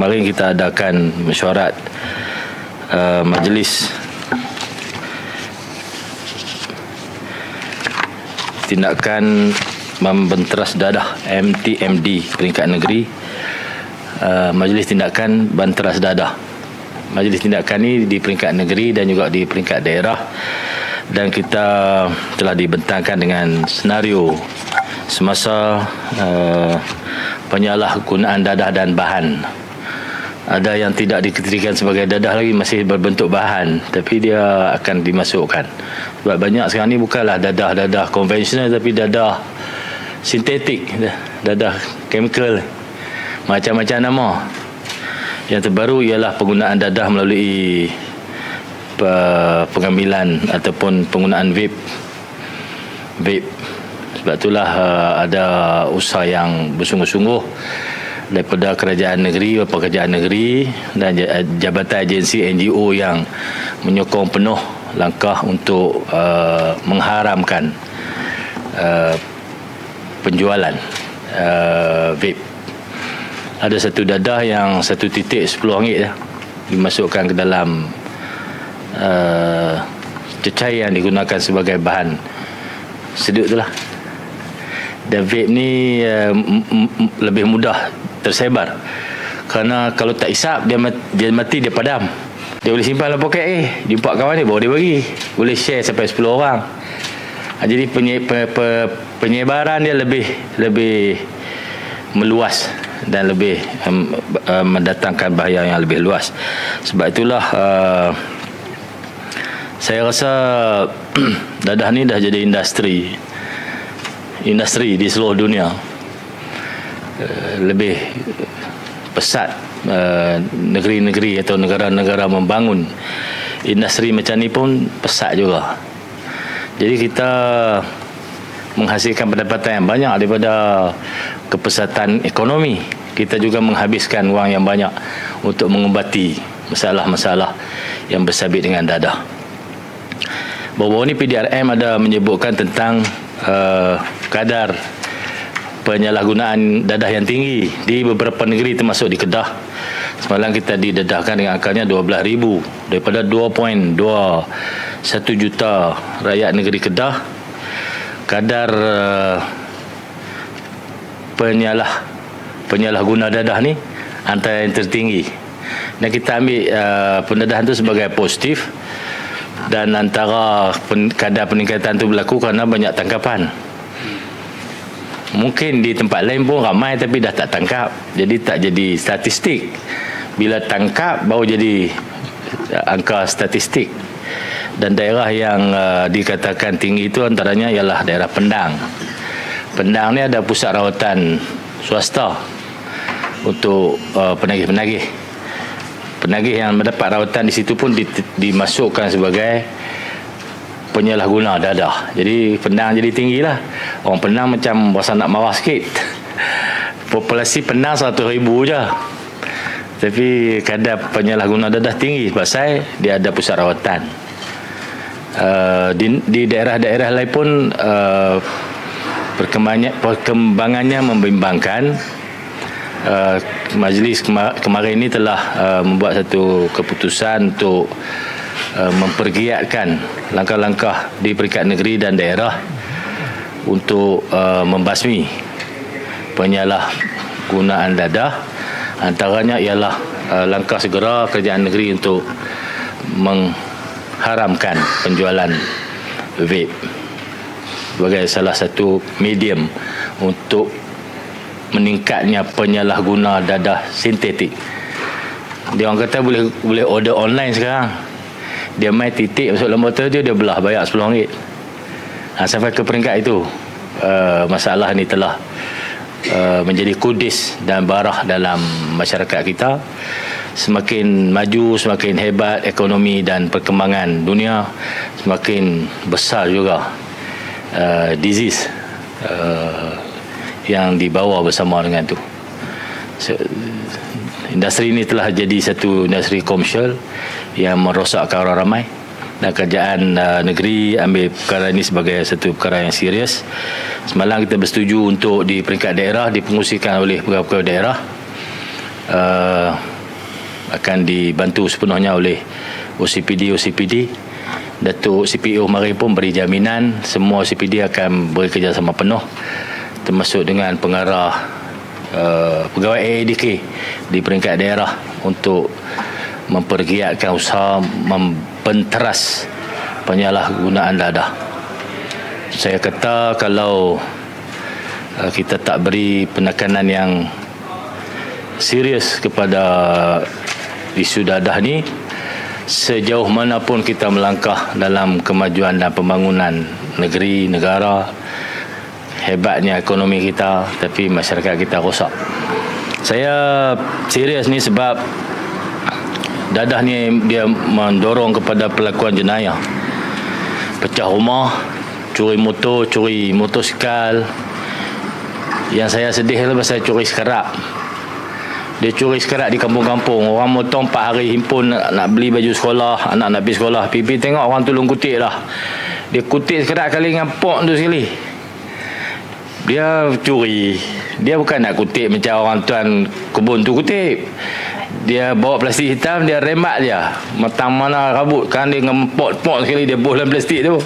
kemarin kita adakan mesyuarat uh, majlis tindakan membenteras dadah MTMD peringkat negeri. Uh, majlis tindakan banteras dadah. Majlis tindakan ini di peringkat negeri dan juga di peringkat daerah. Dan kita telah dibentangkan dengan senario semasa uh, penyalahgunaan dadah dan bahan ada yang tidak diketerikan sebagai dadah lagi masih berbentuk bahan. Tapi dia akan dimasukkan. Sebab banyak sekarang ni bukanlah dadah-dadah konvensional tapi dadah sintetik. Dadah chemical. Macam-macam nama. Yang terbaru ialah penggunaan dadah melalui pengambilan ataupun penggunaan vape. Vape. Sebab itulah uh, ada usaha yang bersungguh-sungguh daripada kerajaan negeri beberapa kerajaan negeri dan jabatan agensi NGO yang menyokong penuh langkah untuk uh, mengharamkan uh, penjualan uh, vape. Ada satu dadah yang satu titik 10 ringgit ya, dimasukkan ke dalam uh, cecair yang digunakan sebagai bahan sedut tu lah. Dan vape ni uh, lebih mudah tersebar. Kerana kalau tak isap dia mati, dia mati dia padam. Dia boleh simpan dalam poket eh jumpa kawan dia bawa dia bagi. Boleh share sampai 10 orang. Ha, jadi penye, pe, pe, penyebaran dia lebih lebih meluas dan lebih um, uh, mendatangkan bahaya yang lebih luas. Sebab itulah uh, saya rasa dadah ni dah jadi industri industri di seluruh dunia lebih pesat uh, negeri-negeri atau negara-negara membangun industri macam ni pun pesat juga. Jadi kita menghasilkan pendapatan yang banyak daripada kepesatan ekonomi. Kita juga menghabiskan wang yang banyak untuk mengubati masalah-masalah yang bersabit dengan dadah. Baru-baru ni PDRM ada menyebutkan tentang uh, kadar penyalahgunaan dadah yang tinggi di beberapa negeri termasuk di Kedah. Semalam kita didedahkan dengan angkanya 12,000 daripada 2.21 juta rakyat negeri Kedah kadar uh, penyalah penyalahguna dadah ni antara yang tertinggi. Dan kita ambil uh, pendedahan itu sebagai positif dan antara pen, kadar peningkatan itu berlaku kerana banyak tangkapan mungkin di tempat lain pun ramai tapi dah tak tangkap. Jadi tak jadi statistik. Bila tangkap baru jadi uh, angka statistik. Dan daerah yang uh, dikatakan tinggi itu antaranya ialah daerah Pendang. Pendang ni ada pusat rawatan swasta untuk uh, penagih-penagih. Penagih yang mendapat rawatan di situ pun dimasukkan sebagai penyalahguna dadah. Jadi penang jadi tinggi lah. Orang penang macam rasa nak marah sikit. Populasi penang 100 ribu je. Tapi kadar penyalahguna dadah tinggi sebab saya dia ada pusat rawatan. Uh, di, di daerah-daerah lain pun uh, perkembangannya, perkembangannya membimbangkan. Uh, majlis kemar- kemarin ini telah uh, membuat satu keputusan untuk Uh, mempergiatkan langkah-langkah di peringkat negeri dan daerah untuk uh, membasmi penyalahgunaan dadah antaranya ialah uh, langkah segera kerajaan negeri untuk mengharamkan penjualan vape sebagai salah satu medium untuk meningkatnya penyalahguna dadah sintetik. Dia orang kata boleh boleh order online sekarang dia main titik masuk dalam botol dia dia belah bayar RM10 ha, sampai ke peringkat itu uh, masalah ni telah uh, menjadi kudis dan barah dalam masyarakat kita. Semakin maju semakin hebat ekonomi dan perkembangan dunia semakin besar juga uh, disease uh, yang dibawa bersama dengan tu so, industri ini telah jadi satu industri komersial yang merosakkan orang ramai dan kerajaan uh, negeri ambil perkara ini sebagai satu perkara yang serius. Semalam kita bersetuju untuk di peringkat daerah dipengusikan oleh pegawai-pegawai daerah. Uh, akan dibantu sepenuhnya oleh OCPD OCPD Datuk CPO mari pun beri jaminan semua OCPD akan bekerjasama penuh termasuk dengan pengarah uh, pegawai AADK di peringkat daerah untuk mempergiatkan usaha mempenteras penyalahgunaan dadah. Saya kata kalau uh, kita tak beri penekanan yang serius kepada isu dadah ni sejauh mana pun kita melangkah dalam kemajuan dan pembangunan negeri, negara hebatnya ekonomi kita tapi masyarakat kita rosak saya serius ni sebab dadah ni dia mendorong kepada pelakuan jenayah. Pecah rumah curi motor, curi motosikal. Yang saya sedih lah pasal curi sekarap dia curi sekerat di kampung-kampung. Orang motong 4 hari himpun nak, nak beli baju sekolah anak nak pergi sekolah. Pipi tengok orang tolong kutik lah. Dia kutik sekerat kali dengan pok tu sekali. Dia curi. Dia bukan nak kutik macam orang tuan kebun tu kutik dia bawa plastik hitam dia remat dia. Matang mana rabut kan dia dengan pot-pot sekali dia buh dalam plastik tu.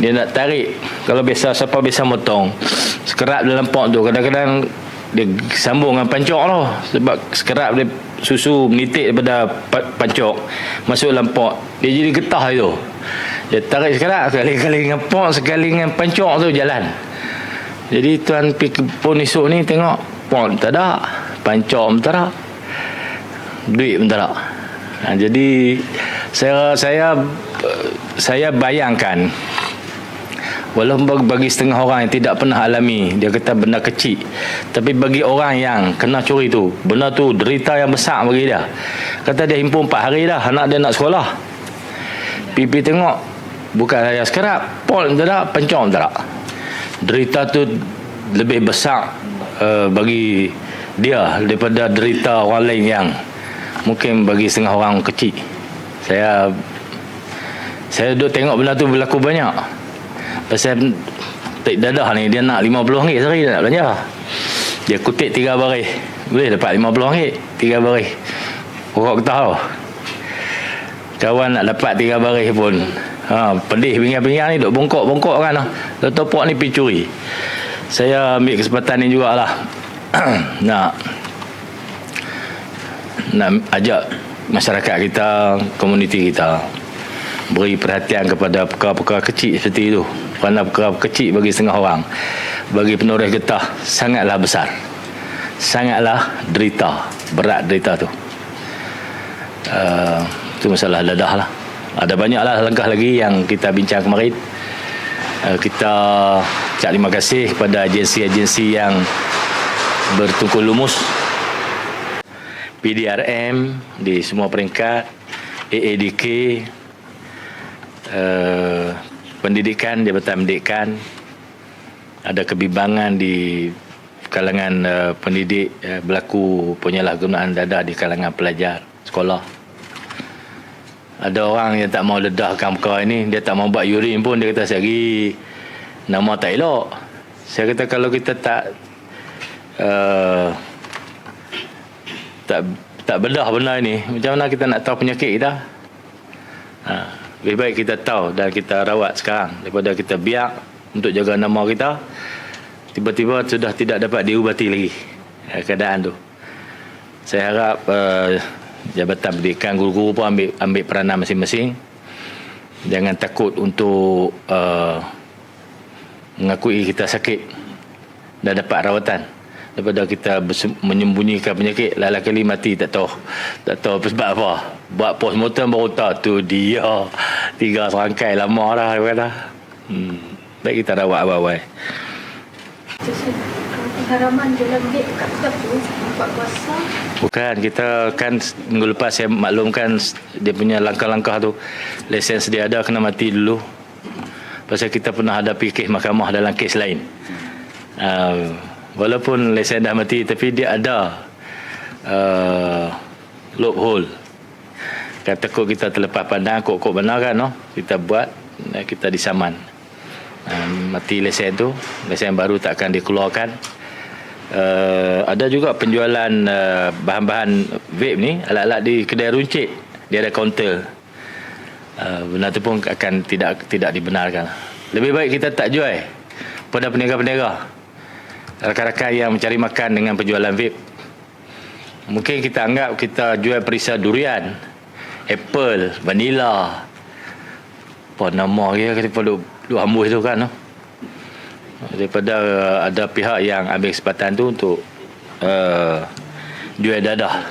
Dia nak tarik. Kalau biasa siapa biasa motong sekerat dalam pot tu. Kadang-kadang dia sambung dengan pancok tu. Sebab sekerap dia susu menitik daripada pancok masuk dalam pot. Dia jadi getah itu. Dia tarik sekerap sekali-kali dengan pot sekali dengan pancok tu jalan. Jadi tuan pergi pun esok ni tengok pot tak ada pancok pun tak ada duit pun tak? Ha, jadi saya saya saya bayangkan Walaupun bagi setengah orang yang tidak pernah alami Dia kata benda kecil Tapi bagi orang yang kena curi tu Benda tu derita yang besar bagi dia. Kata dia himpun 4 hari dah Anak dia nak sekolah. Pipi tengok Bukan saya sekarang Pol tak? Ada Pencom tak? Ada Derita tu Lebih besar uh, Bagi dia Daripada derita orang lain yang Mungkin bagi setengah orang kecil Saya Saya duduk tengok benda tu berlaku banyak Pasal tak dadah ni dia nak RM50 sehari dia nak belanja. Dia kutip tiga baris. Boleh dapat RM50 tiga baris. Pokok tahu. Kawan nak dapat tiga baris pun. Ha, pedih pinggan-pinggan ni duk bongkok-bongkok kan. Lepas pok ni pergi curi. Saya ambil kesempatan ni jugalah. nak nak ajak masyarakat kita, komuniti kita beri perhatian kepada perkara-perkara kecil seperti itu. Kerana perkara kecil bagi setengah orang bagi penoreh getah sangatlah besar. Sangatlah derita berat derita tu. Uh, itu masalah dadah lah. Ada banyaklah langkah lagi yang kita bincang kemarin. Uh, kita ucap terima kasih kepada agensi-agensi yang bertungkul lumus PDRM di semua peringkat AADK uh, pendidikan jabatan pendidikan. Ada kebimbangan di kalangan uh, pendidik uh, berlaku penyalahgunaan dada di kalangan pelajar sekolah. Ada orang yang tak mau ledahkan perkara ini dia tak mau buat urin pun dia kata sehari nama tak elok. Saya kata kalau kita tak uh, tak tak bedah benda ini macam mana kita nak tahu penyakit kita ha. Lebih baik kita tahu dan kita rawat sekarang daripada kita biar untuk jaga nama kita tiba-tiba sudah tidak dapat diubati lagi ya, keadaan tu. Saya harap uh, jabatan pendidikan guru-guru pun ambil ambil peranan masing-masing. Jangan takut untuk uh, mengakui kita sakit dan dapat rawatan daripada kita menyembunyikan penyakit lala kali mati tak tahu. Tak tahu sebab apa. Buat postmortem baru tahu tu dia. Tiga serangkai lama dah kata. Hmm. baik kita rawat awal-awal. Haraman dalam gate kat tu buat puasa. Bukan, kita kan minggu lepas saya maklumkan dia punya langkah-langkah tu. Lesen sedia ada kena mati dulu. Pasal kita pernah hadapi kes mahkamah dalam kes lain. Uh, walaupun lesen dah mati tapi dia ada uh, loophole. Kata kok kita terlepas pandang kok kok benar kan no? kita buat kita disaman. Uh, mati lesen tu lesen baru tak akan dikeluarkan. Uh, ada juga penjualan uh, bahan-bahan vape ni alat-alat di kedai runcit. Dia ada kaunter uh, benda tu pun akan tidak tidak dibenarkan. Lebih baik kita tak jual pada peniaga-peniaga rakan-rakan yang mencari makan dengan penjualan vape. Mungkin kita anggap kita jual perisa durian apple vanilla. Apa nama dia daripada duk hambus tu kan daripada ada pihak yang ambil kesempatan tu untuk uh, jual dadah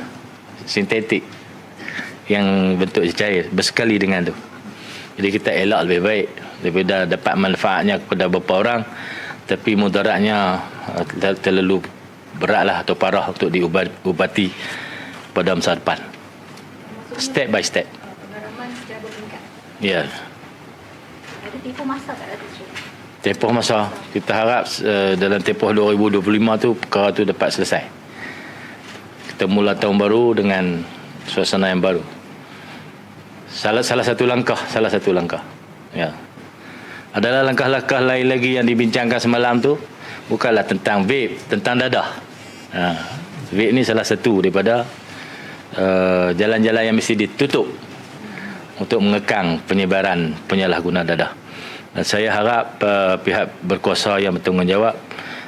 sintetik yang bentuk cair bersekali dengan tu. Jadi kita elak lebih baik daripada dapat manfaatnya kepada beberapa orang tapi mudaratnya terlalu beratlah atau parah untuk diubati pada masa depan step by step ya yeah. Ada tipu masa tak ada? Tempoh masa kita harap uh, dalam tempoh 2025 tu perkara tu dapat selesai. Kita mula tahun baru dengan suasana yang baru. Salah salah satu langkah, salah satu langkah. Ya. Adalah langkah-langkah lain lagi yang dibincangkan semalam tu bukanlah tentang vape, tentang dadah. Ha. Vape ni salah satu daripada uh, jalan-jalan yang mesti ditutup untuk mengekang penyebaran penyalahguna dadah. Dan saya harap uh, pihak berkuasa yang bertanggungjawab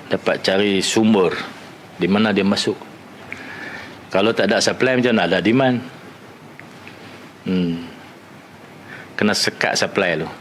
dapat cari sumber di mana dia masuk. Kalau tak ada supply macam mana ada demand? Hmm. Kena sekat supply tu.